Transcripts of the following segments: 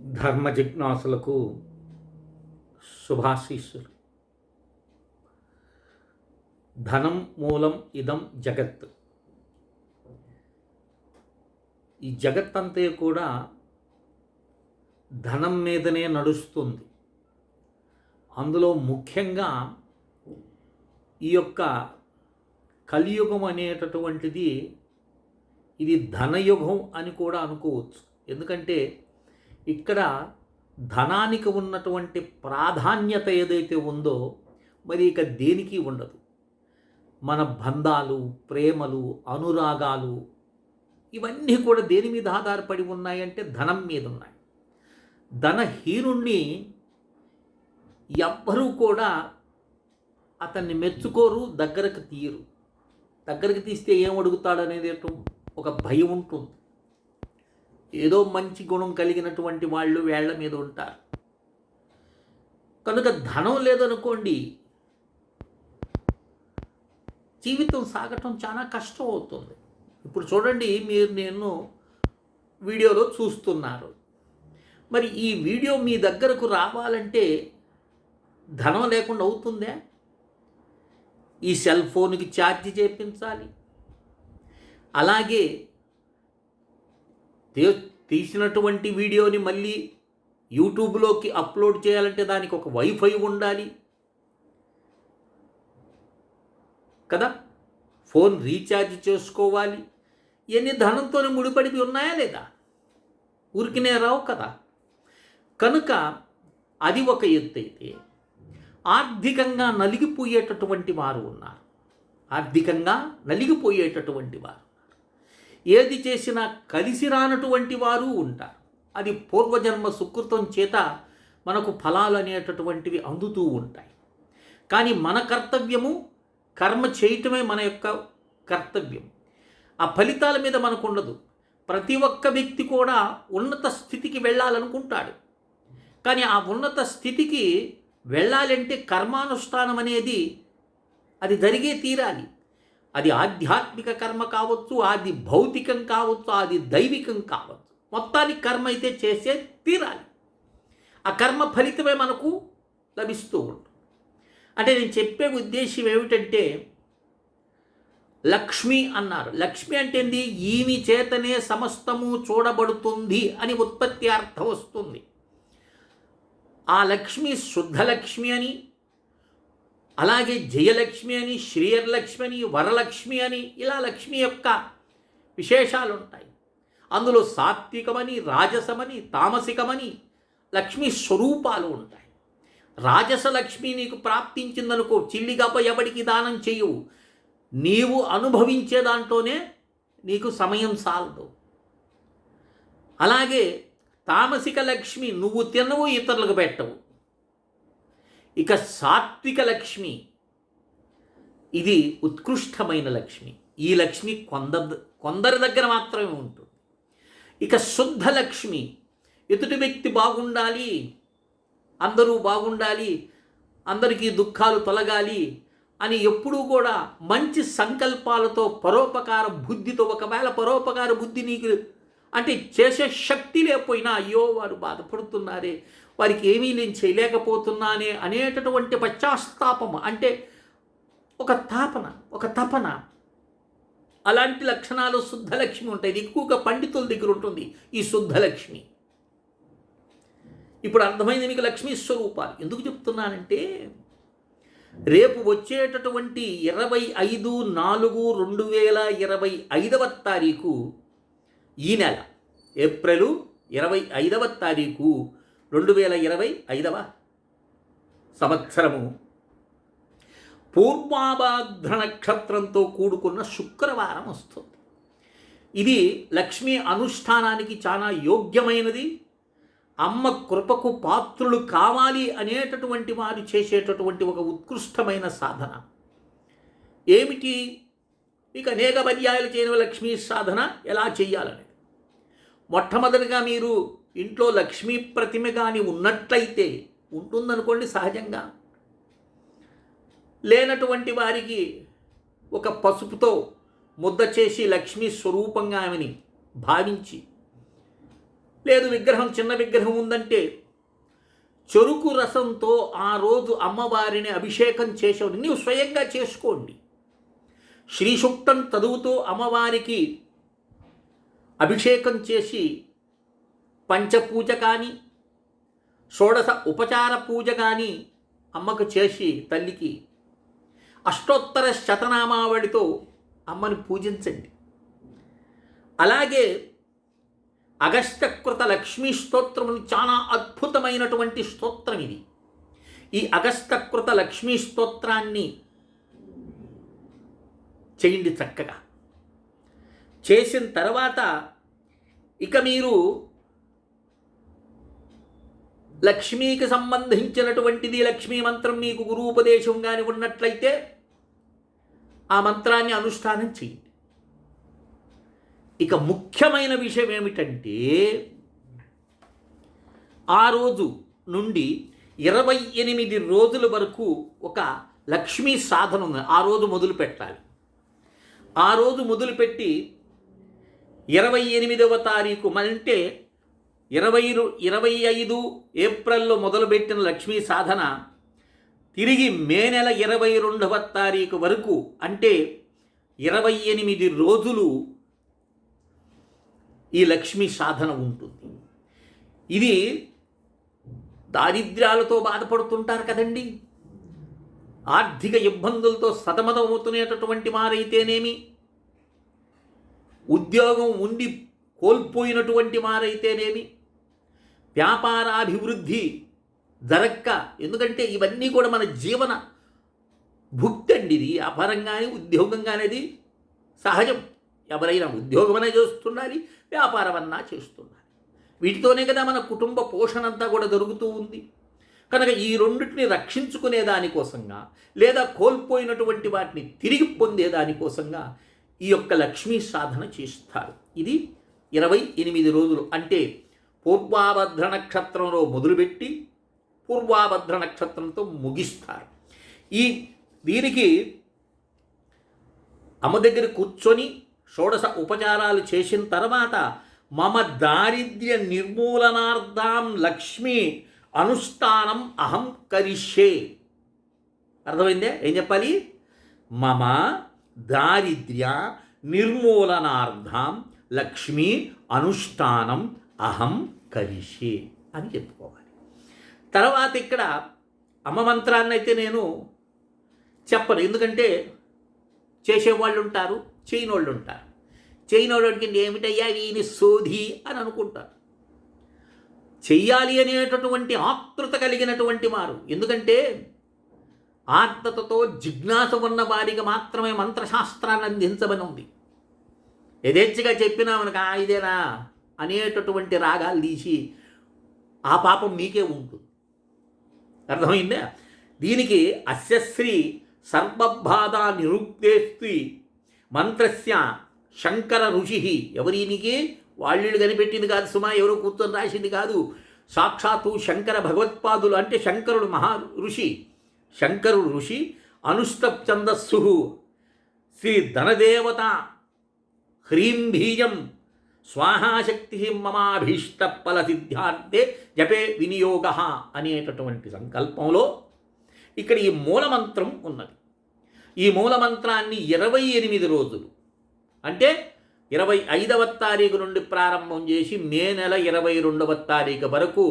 ధర్మ జిజ్ఞాసులకు శుభాశీస్సులు. ధనం మూలం ఇదం జగత్. ఈ జగత్ అంతే కూడా ధనం మీదనే నడుస్తుంది. అందులో ముఖ్యంగా ఈ యొక్క కలియుగం అనేటటువంటిది ఇది ధనయుగం అని కూడా అనుకోవచ్చు. ఎందుకంటే ఇక్కడ ధనానికి ఉన్నటువంటి ప్రాధాన్యత ఏదైతే ఉందో మరి ఇక దేనికి ఉండదు. మన బంధాలు ప్రేమలు అనురాగాలు ఇవన్నీ కూడా దేని మీద ఆధారపడి ఉన్నాయంటే ధనం మీద ఉన్నాయి. ధనహీనుణ్ణి ఎవ్వరూ కూడా అతన్ని మెచ్చుకోరు దగ్గరకు తీయరు. దగ్గరకు తీస్తే ఏం అడుగుతాడు అనేది ఒక భయం ఉంటుంది. ఏదో మంచి గుణం కలిగినటువంటి వాళ్ళు వేళ్ళ మీద ఉంటారు. కనుక ధనం లేదనుకోండి జీవితం సాగటం చాలా కష్టం అవుతుంది ఇప్పుడు చూడండి మీరు నేను వీడియోలో చూస్తున్నారు. మరి ఈ వీడియో మీ దగ్గరకు రావాలంటే ధనం లేకుండా అవుతుందే? ఈ సెల్ ఫోన్కి ఛార్జ్ చేపించాలి అలాగే తీసినటువంటి వీడియోని మళ్ళీ యూట్యూబ్లోకి అప్లోడ్ చేయాలంటే దానికి ఒక వైఫై ఉండాలి. కదా? ఫోన్ రీఛార్జ్ చేసుకోవాలి. ఇవన్నీ ధనంతోనే ముడిపడి ఉన్నాయా లేదా? ఊరికినే రావు కదా. కనుక అది ఒక ఎత్తు అయితే ఆర్థికంగా నలిగిపోయేటటువంటి వారు ఉన్నారు. ఆర్థికంగా నలిగిపోయేటటువంటి వారు. ఏది చేసినా కలిసి రానటువంటి వారు ఉంటారు. అది పూర్వజన్మ సుకృతం చేత మనకు ఫలాలు అనేటటువంటివి అందుతూ ఉంటాయి. కానీ మన కర్తవ్యము కర్మ చేయటమే మన యొక్క కర్తవ్యం. ఆ ఫలితాల మీద మనకు ఉండదు ప్రతి ఒక్క వ్యక్తి కూడా ఉన్నత స్థితికి వెళ్ళాలనుకుంటాడు. కానీ ఆ ఉన్నత స్థితికి వెళ్ళాలంటే కర్మానుష్ఠానం అనేది అది జరిగే తీరాలి. అది ఆధ్యాత్మిక కర్మ కావచ్చు అది భౌతికం కావచ్చు అది దైవికం కావచ్చు. మొత్తానికి కర్మ అయితే చేసే తీరాలి. ఆ కర్మ ఫలితమే మనకు లభిస్తూ ఉంటుంది. అంటే నేను చెప్పే ఉద్దేశం ఏమిటంటే లక్ష్మి అన్నారు. లక్ష్మి అంటే ఏంది? ఈమె చేతనే సమస్తము చూడబడుతుంది అని ఉత్పత్తి అర్థం వస్తుంది. ఆ లక్ష్మి శుద్ధ లక్ష్మి అని అలాగే జయలక్ష్మి అని శ్రీయర్లక్ష్మి అని వరలక్ష్మి అని ఇలా లక్ష్మి యొక్క విశేషాలు ఉంటాయి అందులో సాత్వికమని రాజసమని తామసికమని లక్ష్మి స్వరూపాలు ఉంటాయి రాజస లక్ష్మి నీకు ప్రాప్తించిందనుకో చిల్లిగప్ప ఎవడికి దానం చేయవు నీవు అనుభవించే దాంట్లోనే నీకు సమయం సాలదు. అలాగే తామసిక లక్ష్మి నువ్వు తినవు ఇతరులకు పెట్టవు. ఇక సాత్విక లక్ష్మి. ఇది ఉత్కృష్టమైన లక్ష్మి. ఈ లక్ష్మి కొందరు కొందరి దగ్గర మాత్రమే ఉంటుంది. ఇక శుద్ధ లక్ష్మి. ఎదుటి వ్యక్తి బాగుండాలి అందరూ బాగుండాలి అందరికీ దుఃఖాలు తొలగాలి అని ఎప్పుడూ కూడా మంచి సంకల్పాలతో పరోపకార బుద్ధితో ఒకవేళ పరోపకార బుద్ధి నీకు అంటే చేసే శక్తి లేకపోయినా అయ్యో వారు బాధపడుతున్నారే వారికి ఏమీ నేను చేయలేకపోతున్నానే అనేటటువంటి పశ్చాస్తాపం అంటే ఒక తాపన ఒక తపన. అలాంటి లక్షణాలు శుద్ధలక్ష్మి ఉంటాయి. ఇది ఎక్కువగా పండితుల దగ్గర ఉంటుంది ఈ శుద్ధలక్ష్మి. ఇప్పుడు అర్థమైంది మీకు లక్ష్మీ స్వరూపాలు. ఎందుకు చెప్తున్నానంటే రేపు వచ్చేటటువంటి ఇరవై ఐదు నాలుగు రెండు వేల ఇరవై ఐదవ తారీఖు ఈ నెల. ఏప్రిల్ ఇరవై ఐదవ తారీఖు రెండు వేల ఇరవై ఐదవ సంవత్సరము. పూర్వాభాద్ర నక్షత్రంతో కూడుకున్న శుక్రవారం వస్తుంది. ఇది లక్ష్మీ అనుష్ఠానానికి చాలా యోగ్యమైనది. అమ్మ కృపకు పాత్రులు కావాలి అనేటటువంటి వారు చేసేటటువంటి ఒక ఉత్కృష్టమైన సాధన. ఏమిటి? మీకు అనేక పర్యాయాలు చేయని లక్ష్మీ సాధన ఎలా చేయాలని మొట్టమొదటిగా మీరు ఇంట్లో లక్ష్మీ ప్రతిమ కానీ ఉన్నట్లయితే ఉంటుందనుకోండి సహజంగా. లేనటువంటి వారికి ఒక పసుపుతో ముద్ద చేసి లక్ష్మీ స్వరూపంగా ఆమెని భావించి లేదు విగ్రహం చిన్న విగ్రహం ఉందంటే చెరుకు రసంతో ఆ రోజు అమ్మవారిని అభిషేకం చేసేవాడు నీవు స్వయంగా చేసుకోండి. శ్రీ సూక్తం చదువుతూ అమ్మవారికి అభిషేకం చేసి పంచపూజ కానీ షోడశ ఉపచార పూజ కానీ అమ్మకు చేసి తల్లికి అష్టోత్తర శతనామావళితో అమ్మని పూజించండి. అలాగే అగస్త్యకృత లక్ష్మీ స్తోత్రము చాలా అద్భుతమైనటువంటి స్తోత్రం ఇది. ఈ అగస్త్యకృత లక్ష్మీ స్తోత్రాన్ని చేయండి చక్కగా. చేసిన తర్వాత ఇక మీరు లక్ష్మీకి సంబంధించినటువంటిది లక్ష్మీ మంత్రం మీకు గురువుపదేశం కానీ ఉన్నట్లయితే ఆ మంత్రాన్ని అనుష్ఠానం చేయండి. ఇక ముఖ్యమైన విషయం ఏమిటంటే ఆ రోజు నుండి ఇరవై ఎనిమిది రోజుల వరకు ఒక లక్ష్మీ సాధన ఉంది ఆ రోజు మొదలు పెట్టాలి. ఆ రోజు మొదలుపెట్టి ఇరవై ఎనిమిదవ తారీఖు అంటే ఇరవై ఇరవై ఐదు ఏప్రిల్లో మొదలుపెట్టిన లక్ష్మీ సాధన తిరిగి మే నెల ఇరవై రెండవ తారీఖు వరకు అంటే ఇరవై ఎనిమిది రోజులు ఈ లక్ష్మీ సాధన ఉంటుంది. ఇది దారిద్ర్యాలతో బాధపడుతుంటారు కదండి. ఆర్థిక ఇబ్బందులతో సతమతమవుతునేటటువంటి వారైతేనేమి? ఉద్యోగం ఉండి కోల్పోయినటువంటి వారైతేనేమి? వ్యాపారాభివృద్ధి జరక్క. ఎందుకంటే ఇవన్నీ కూడా మన జీవన భుక్తి అండి ఇది. వ్యాపారం కానీ ఉద్యోగం కానిది సహజం. ఎవరైనా ఉద్యోగమనే చేస్తుండాలి వ్యాపారం అన్నా చేస్తుండాలి. వీటితోనే కదా మన కుటుంబ పోషణ అంతా కూడా జరుగుతూ ఉంది. కనుక ఈ రెండింటిని రక్షించుకునే దానికోసంగా లేదా కోల్పోయినటువంటి వాటిని తిరిగి పొందే దానికోసంగా ఈ యొక్క లక్ష్మీ సాధన చేస్తారు. ఇది ఇరవై ఎనిమిది రోజులు. అంటే పూర్వాభద్ర నక్షత్రంలో మొదలుపెట్టి పూర్వాభద్ర నక్షత్రంతో ముగిస్తారు. ఈ దీనికి అమ్మ దగ్గర కూర్చొని షోడశ ఉపచారాలు చేసిన తర్వాత మమ దారిద్ర్య నిర్మూలనార్థం లక్ష్మి అనుష్ఠానం అహం కరిష్యే. అర్థమైందే? ఏం చెప్పాలి? మమ దారిద్ర్య నిర్మూలనార్థం లక్ష్మీ అనుష్ఠానం అహం కరిషే అని చెప్పుకోవాలి. తర్వాత ఇక్కడ అమ్మ మంత్రాన్ని అయితే నేను చెప్పను. ఎందుకంటే చేసేవాళ్ళు ఉంటారు చేయనోళ్ళు ఉంటారు చేయనోళ్ళకి ఏమిటయ్యా వీని సోధి అని అనుకుంటారు. చెయ్యాలి అనేటటువంటి ఆతృత కలిగినటువంటి వారు. ఎందుకంటే ఆర్తతతో జిజ్ఞాస ఉన్న వారికి మాత్రమే మంత్రశాస్త్రాన్ని అందించమని ఉంది. యథేచ్ఛగా చెప్పినా మనకు ఆ ఇదేనా? అనేటటువంటి రాగాలు తీసి ఆ పాపం మీకే ఉంటుంది అర్థమైందా? దీనికి అస్యశ్రీ సర్వబాధ నిరుక్తేస్తి మంత్రస్య శంకర ఋషి. ఎవరీనికి వాళ్ళు కనిపెట్టింది కాదు సుమా ఎవరు కూర్చొని రాసింది కాదు. సాక్షాత్తు శంకర భగవత్పాదులు అంటే శంకరుడు మహా ఋషి శంకరుడు ఋషి అనుష్టప్ ఛందస్సు శ్రీ ధనదేవత హ్రీం బీజం స్వాహాశక్తి మమాభీష్ట ఫల సిద్ధార్థే జపే వినియోగ అనేటటువంటి సంకల్పంలో ఇక్కడ ఈ మూలమంత్రం ఉన్నది. ఈ మూలమంత్రాన్ని ఇరవై ఎనిమిది రోజులు అంటే ఇరవై ఐదవ తారీఖు నుండి ప్రారంభం చేసి మే నెల ఇరవై రెండవ తారీఖు వరకు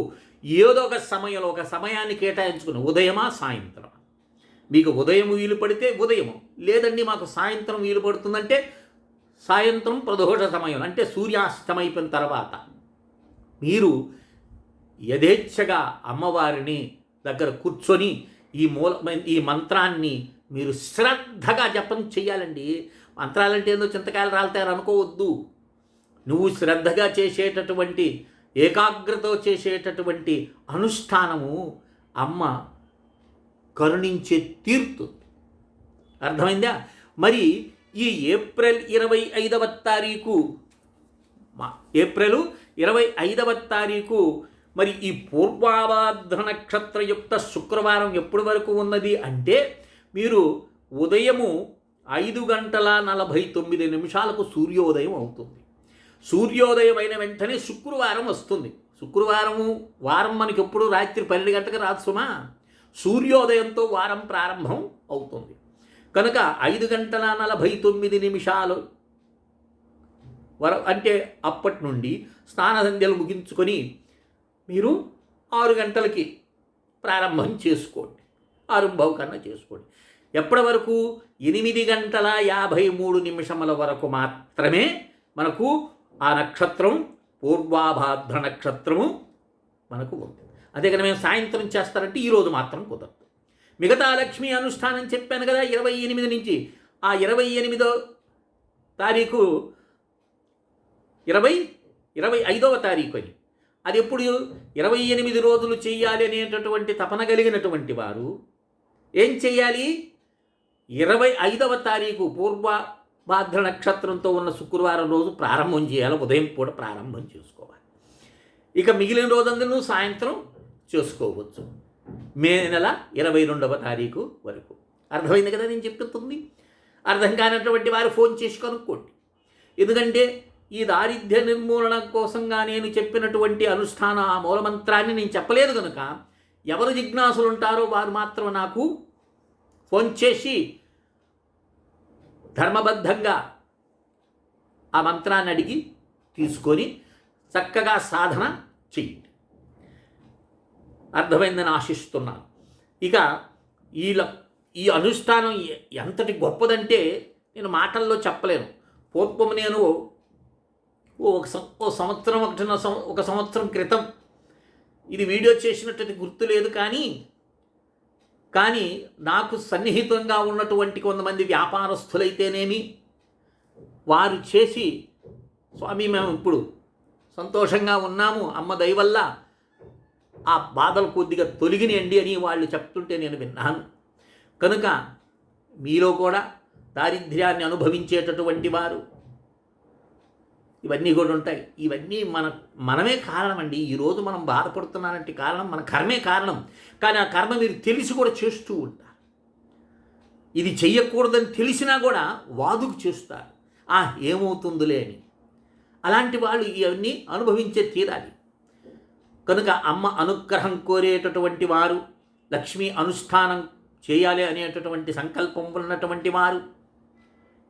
ఏదో ఒక సమయంలో ఒక సమయాన్ని కేటాయించుకుని ఉదయమా సాయంత్రం మీకు ఉదయం వీలు పడితే ఉదయం లేదండి మాకు సాయంత్రం వీలు పడుతుందంటే సాయంత్రం ప్రదోష సమయం అంటే సూర్యాస్తమైపోయిన తర్వాత మీరు యథేచ్ఛగా అమ్మవారిని దగ్గర కూర్చొని ఈ మూల ఈ మంత్రాన్ని మీరు శ్రద్ధగా జపం చేయాలండి. మంత్రాలంటే ఏందో చింతకాయలు రాలుతారు అనుకోవద్దు. నువ్వు శ్రద్ధగా చేసేటటువంటి ఏకాగ్రతో చేసేటటువంటి అనుష్ఠానము అమ్మ కరుణించే తీరుతుంది అర్థమైందా? మరి ఈ ఏప్రిల్ ఇరవై ఐదవ తారీఖు. ఏప్రిల్ ఇరవై ఐదవ తారీఖు. మరి ఈ పూర్వాభాద్ర నక్షత్రయుక్త శుక్రవారం ఎప్పటి వరకు ఉన్నది అంటే మీరు ఉదయము ఐదు గంటల నలభై తొమ్మిది నిమిషాలకు సూర్యోదయం అవుతుంది. సూర్యోదయం అయిన వెంటనే శుక్రవారం వస్తుంది. శుక్రవారము వారం మనకి ఎప్పుడు రాత్రి పన్నెండు గంటలకు రాదు సుమా. సూర్యోదయంతో వారం ప్రారంభం అవుతుంది. కనుక ఐదు గంటల నలభై తొమ్మిది నిమిషాలు వర అంటే అప్పటి నుండి స్నానసంధ్యలు ముగించుకొని మీరు ఆరు గంటలకి ప్రారంభం చేసుకోండి. ఆరంభం కన్నా చేసుకోండి. ఎప్పటి వరకు? ఎనిమిది గంటల యాభై మూడు నిమిషముల వరకు మాత్రమే మనకు ఆ నక్షత్రం పూర్వాభాద్ర నక్షత్రము మనకు ఉంది అదే కదా మేము సాయంత్రం చేస్తారంటే ఈరోజు మాత్రం కుదరదు. మిగతా లక్ష్మీ అనుష్ఠానం చెప్పాను కదా ఇరవై ఎనిమిది నుంచి. ఆ ఇరవై ఎనిమిదో తారీఖు ఇరవై ఇరవై ఐదవ తారీఖు అని అది ఎప్పుడు? ఇరవై ఎనిమిది రోజులు చేయాలి అనేటటువంటి తపన కలిగినటువంటి వారు ఏం చేయాలి? ఇరవై ఐదవ తారీఖు పూర్వ భాద్ర నక్షత్రంతో ఉన్న శుక్రవారం రోజు ప్రారంభం చేయాలి ఉదయం పూట ప్రారంభం చేసుకోవాలి. ఇక మిగిలిన రోజందరూ సాయంత్రం చేసుకోవచ్చు. మే నెల ఇరవై రెండవ తారీఖు వరకు. అర్థమైంది కదా నేను చెప్తుంది అర్థం కానటువంటి వారు ఫోన్ చేసి కనుక్కోండి. ఎందుకంటే ఈ దారిద్ర్య నిర్మూలన కోసంగా నేను చెప్పినటువంటి అనుష్ఠాన ఆ మూలమంత్రాన్ని నేను చెప్పలేదు కనుక ఎవరు జిజ్ఞాసులు ఉంటారో వారు మాత్రం నాకు ఫోన్ చేసి ధర్మబద్ధంగా ఆ మంత్రాన్ని అడిగి తీసుకొని చక్కగా సాధన చెయ్యండి. అర్థమైందని ఆశిస్తున్నాను. ఇక ఈ ల- ఈ అనుష్ఠానం ఎంతటి గొప్పదంటే నేను మాటల్లో చెప్పలేను. పూర్వం నేను ఓ ఒక సం- ఓ సంవత్సరం ఒకటిన ఒక సంవత్సరం క్రితం ఇది వీడియో చేసినట్టు గుర్తు లేదు కానీ కానీ నాకు సన్నిహితంగా ఉన్నటువంటి కొంతమంది వ్యాపారస్తులైతేనేమి వారు చేసి స్వామి మేము ఇప్పుడు సంతోషంగా ఉన్నాము. అమ్మ దయవల్ల ఆ బాధలు కొద్దిగా తొలగినండి అని వాళ్ళు చెప్తుంటే నేను విన్నాను. కనుక మీలో కూడా దారిద్ర్యాన్ని అనుభవించేటటువంటి వారు ఇవన్నీ కూడా ఉంటాయి. ఇవన్నీ మన మనమే కారణం అండి ఈరోజు మనం బాధపడుతున్నానంటే కారణం మన కర్మే కారణం. కానీ ఆ కర్మ మీరు తెలిసి కూడా చేస్తూ ఉంటారు. ఇది చెయ్యకూడదని తెలిసినా కూడా వాదుకు చేస్తారు. ఆ ఏమవుతుందిలే అని. అలాంటి వాళ్ళు ఇవన్నీ అనుభవించే తీరాలి. కనుక అమ్మ అనుగ్రహం కోరేటటువంటి వారు లక్ష్మీ అనుష్ఠానం చేయాలి అనేటటువంటి సంకల్పం ఉన్నటువంటి వారు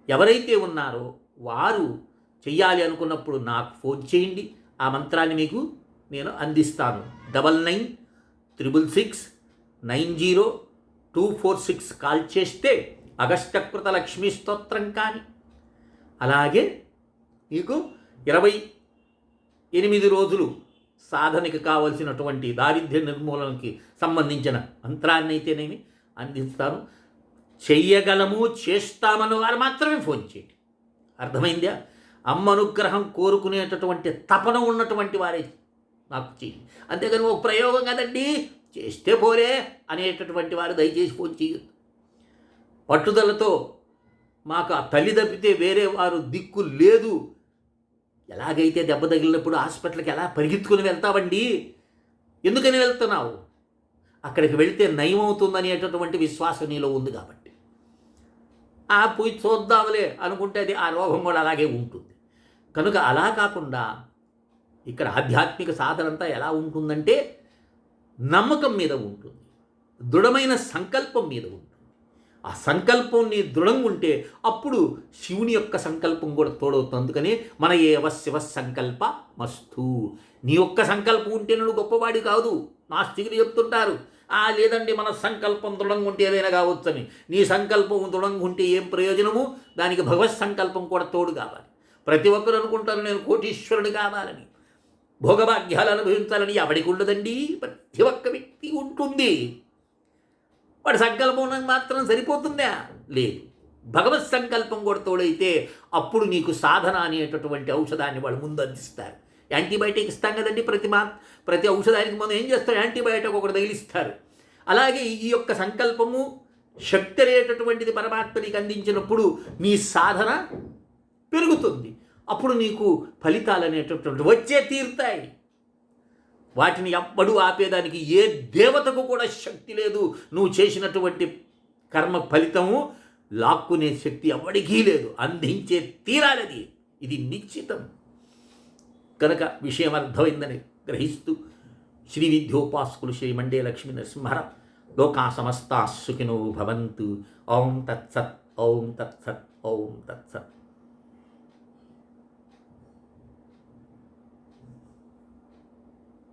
ఎవరైతే ఉన్నారో వారు చెయ్యాలి అనుకున్నప్పుడు నాకు ఫోన్ చేయండి. ఆ మంత్రాన్ని మీకు నేను అందిస్తాను. Double nine triple six nine zero two four six call చేస్తే అగస్త్యకృత లక్ష్మీ స్తోత్రం కానీ అలాగే మీకు ఇరవై ఎనిమిది రోజులు సాధనకి కావలసినటువంటి దారిద్ర్య నిర్మూలనకి సంబంధించిన మంత్రాన్ని అయితేనేమి అందిస్తాను చెయ్యగలము చేస్తామని వారు మాత్రమే ఫోన్ చేయండి. అర్థమైందా? అమ్మ అనుగ్రహం కోరుకునేటటువంటి తపన ఉన్నటువంటి వారే నాకు చేయండి. అంతేగాని ఒక ప్రయోగం కదండి. చేస్తే పోలే అనేటటువంటి వారు దయచేసి ఫోన్ చేయొద్దు. పట్టుదలతో మాకు ఆ తల్లి తప్పితే వేరే వారు దిక్కు లేదు. ఎలాగైతే దెబ్బ తగిలినప్పుడు హాస్పిటల్కి ఎలా పరిగెత్తుకుని వెళ్తావండి? ఎందుకని వెళ్తున్నావు? అక్కడికి వెళితే నయం అవుతుందనేటటువంటి విశ్వాసం నీలో ఉంది కాబట్టి. ఆ పోయి చూద్దాంలే అనుకుంటే అది ఆ రోగం కూడా అలాగే ఉంటుంది. కనుక అలా కాకుండా ఇక్కడ ఆధ్యాత్మిక సాధనంతా ఎలా ఉంటుందంటే నమ్మకం మీద ఉంటుంది. దృఢమైన సంకల్పం మీద ఉంటుంది. ఆ సంకల్పం నీ దృఢంగా ఉంటే అప్పుడు శివుని యొక్క సంకల్పం కూడా తోడవుతుంది. అందుకని మన ఏవ శివ సంకల్ప మస్తు. నీ యొక్క సంకల్పం ఉంటే నువ్వు గొప్పవాడి కాదు. నాస్తికులు చెప్తుంటారు. ఆ లేదండి మన సంకల్పం దృఢంగా ఉంటే ఏదైనా కావచ్చని. నీ సంకల్పం దృఢంగా ఉంటే ఏం ప్రయోజనము? దానికి భగవత్ సంకల్పం కూడా తోడు కావాలి. ప్రతి ఒక్కరు అనుకుంటారు నేను కోటీశ్వరుడు కావాలని. భోగభాగ్యాలు అనుభవించాలని ఎవడికి ఉండదండి? ప్రతి ఒక్క వ్యక్తి ఉంటుంది. వాడి సంకల్పం మాత్రం సరిపోతుందా? లేదు. భగవత్ సంకల్పం కూడా తోడైతే అప్పుడు నీకు సాధన అనేటటువంటి ఔషధాన్ని వాళ్ళు ముందు అందిస్తారు. యాంటీబయాటిక్ ఇస్తాం కదండి ప్రతి మా ప్రతి ఔషధానికి మనం ఏం చేస్తారు? యాంటీబయాటిక్ ఒకటి తగిలిస్తారు. అలాగే ఈ యొక్క సంకల్పము శక్తి అనేటటువంటిది పరమాత్మ నీకు అందించినప్పుడు నీ సాధన పెరుగుతుంది. అప్పుడు నీకు ఫలితాలు అనేటటువంటి వచ్చే తీరుతాయి. వాటిని ఎవ్వడు ఆపేదానికి ఏ దేవతకు కూడా శక్తి లేదు. నువ్వు చేసినటువంటి కర్మ ఫలితము లాక్కునే శక్తి ఎవడికీ లేదు. అందించే తీరాలది. ఇది నిశ్చితం. కనుక విషయం అర్థమైందని గ్రహిస్తూ శ్రీ విద్యోపాసకులు శ్రీ మండే లక్ష్మీ నరసింహర లోకా సమస్తా సుఖినో భవంతు. ఓం తత్సత్ ఓం తత్సత్ ఓం తత్సత్.